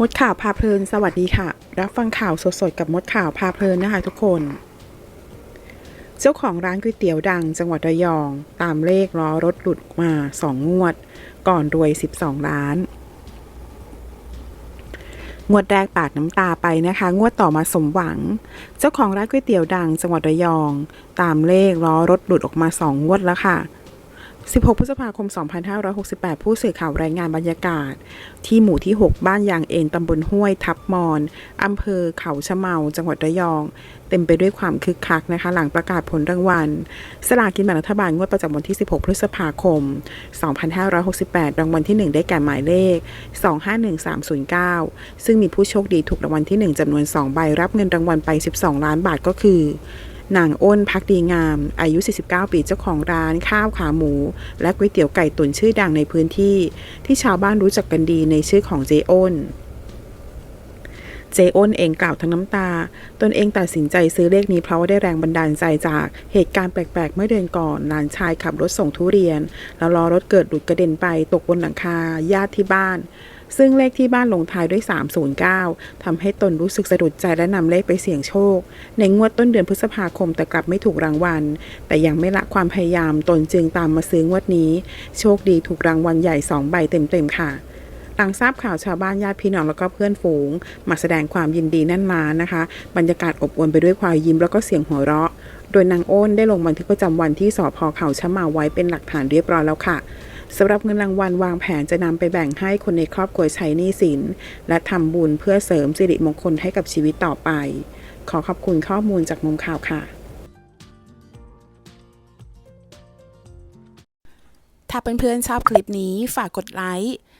มดข่าวพาเพลิน สวัสดีค่ะ รับฟังข่าวสดๆกับมดข่าวพาเพลินนะคะทุกคน เจ้าของร้านก๋วยเตี๋ยวดังจังหวัดระยอง ตามเลขล้อรถหลุดมาสองงวด ก่อนรวย 12 ล้าน งวดแรกปาดน้ำตาไปนะคะ งวดต่อมาสมหวัง เจ้าของร้านก๋วยเตี๋ยวดังจังหวัดระยอง ตามเลขล้อรถหลุดออกมาสองงวดแล้วค่ะ 16 พฤษภาคม 2568 ผู้สื่อข่าวรายงานบรรยากาศ ที่หมู่ที่ 6 บ้านยางเอ็นตำบลห้วยทับมอนอำเภอเขาชะเมา จังหวัดระยอง เต็มไปด้วยความคึกคักนะคะ หลังประกาศผลรางวัล สลากินแบ่งรัฐบาลงวดประจำวันที่ 16 พฤษภาคม 2568 รางวัลที่ 1 ได้แก่หมายเลข 251309 ซึ่งมีผู้โชคดีถูกรางวัลที่ 1จำนวน 2 ใบรับเงินรางวัลไป 12 ล้านบาทก็คือ นางอ้นพักดีงาม อายุ 49 ปีเจ้าของร้านข้าวขาหมู และก๋วยเตี๋ยวไก่ตุ๋นชื่อดังในพื้นที่ ที่ชาวบ้านรู้จักกันดีในชื่อของเจอ้น เจอ้นเองกล่าวทั้งน้ำตา ตนเองตัดสินใจซื้อเลขนี้เพราะว่าได้แรงบันดาลใจจากเหตุการณ์แปลกๆ เมื่อเดือนก่อนหลานชายขับรถส่งทุเรียน แล้วล้อรถเกิดหลุดกระเด็นไปตกบนหลังคาญาติที่บ้านซึ่งเลขที่บ้านลงท้ายด้วย 309ทำให้ตนรู้สึกสะดุดใจและนำเลขไปเสี่ยงโชค ในงวดต้นเดือนพฤษภาคมแต่กลับไม่ถูกรางวัล แต่ยังไม่ละความพยายามตนจึงตามมาซื้องวดนี้ โชคดีถูกรางวัลใหญ่ 2 ใบเต็มๆค่ะ หลังทราบข่าวชาวบ้านญาติพี่น้องแล้วก็เพื่อนฝูง มาแสดงความยินดีแนั่นมานะคะ บรรยากาศอบอวลไปด้วยความยิ้มแล้วก็เสียงหัวเราะ โดยนางโอ้นได้ลงบันทึกประจำวันที่สพเขาชะมาไว้เป็นหลักฐานเรียบร้อยแล้วค่ะสำหรับเงินรางวัลวางแผนจะนำไปแบ่งให้คนในครอบครัวใช้หนี้สิน และทำบุญเพื่อเสริมสิริมงคลให้กับชีวิตต่อไป ขอขอบคุณข้อมูลจากมุมข่าวค่ะ ถ้าเพื่อนๆชอบคลิปนี้ฝากกดไลค์